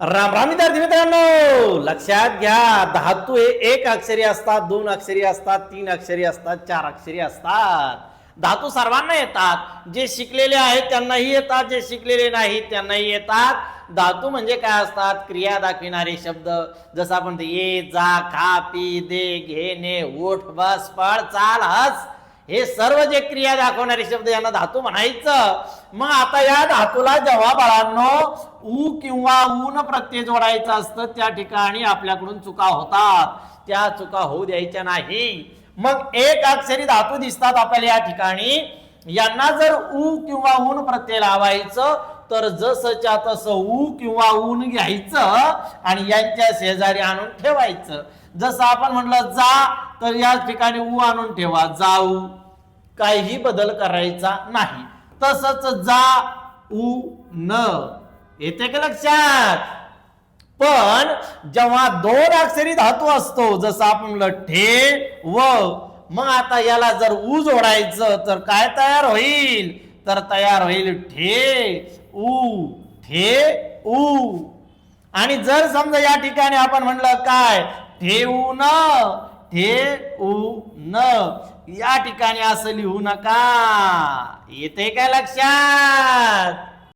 राम राम विद्यार्थी मित्रांनो. लक्षात घ्या धातू हे एक अक्षरी असतात दोन अक्षरी असतात तीन अक्षरी असतात चार अक्षरी असतात. धातू सर्वांना येतात. जे शिकलेले आहेत त्यांनाही येतात जे शिकलेले नाहीत त्यांनाही येतात. धातू म्हणजे काय असतात? क्रिया दाखविणारे शब्द. जसं आपण ते ये जा खा पी दे घेणे उठ बस पळ चाल हस. हे सर्व जे क्रिया दाखवणारे शब्द यांना धातू म्हणायचं. मग आता या धातूला जेव्हा बाळांनो ऊ किंवा ऊन प्रत्यय जोडायचं असतं त्या ठिकाणी आपल्याकडून चुका होतात. त्या चुका होऊ द्यायच्या नाही. मग एक अक्षरी धातू दिसतात आपल्याला या ठिकाणी. यांना जर ऊ किंवा ऊन प्रत्यय लावायचं तर जसच्या तसं ऊ किंवा ऊन घ्यायचं आणि यांच्या शेजारी आणून ठेवायचं. जसं आपण म्हटलं जा तर या ठिकाणी उ आणून ठेवा जाऊ काहीही बदल करायचा नाही. तसंच जा उ न. येते का लक्षात? पण जेव्हा दोन अक्षरी धातू असतो जसं आपण म्हणलं ठे व मग आता याला जर ऊ जोडायचं तर काय तयार होईल? तर तयार होईल ठे उ ठे उ. आणि जर समजा या ठिकाणी आपण म्हणलं काय? ठेवू न. हे उ न. या ठिकाणी असं लिहू नका. येते काय लक्षात?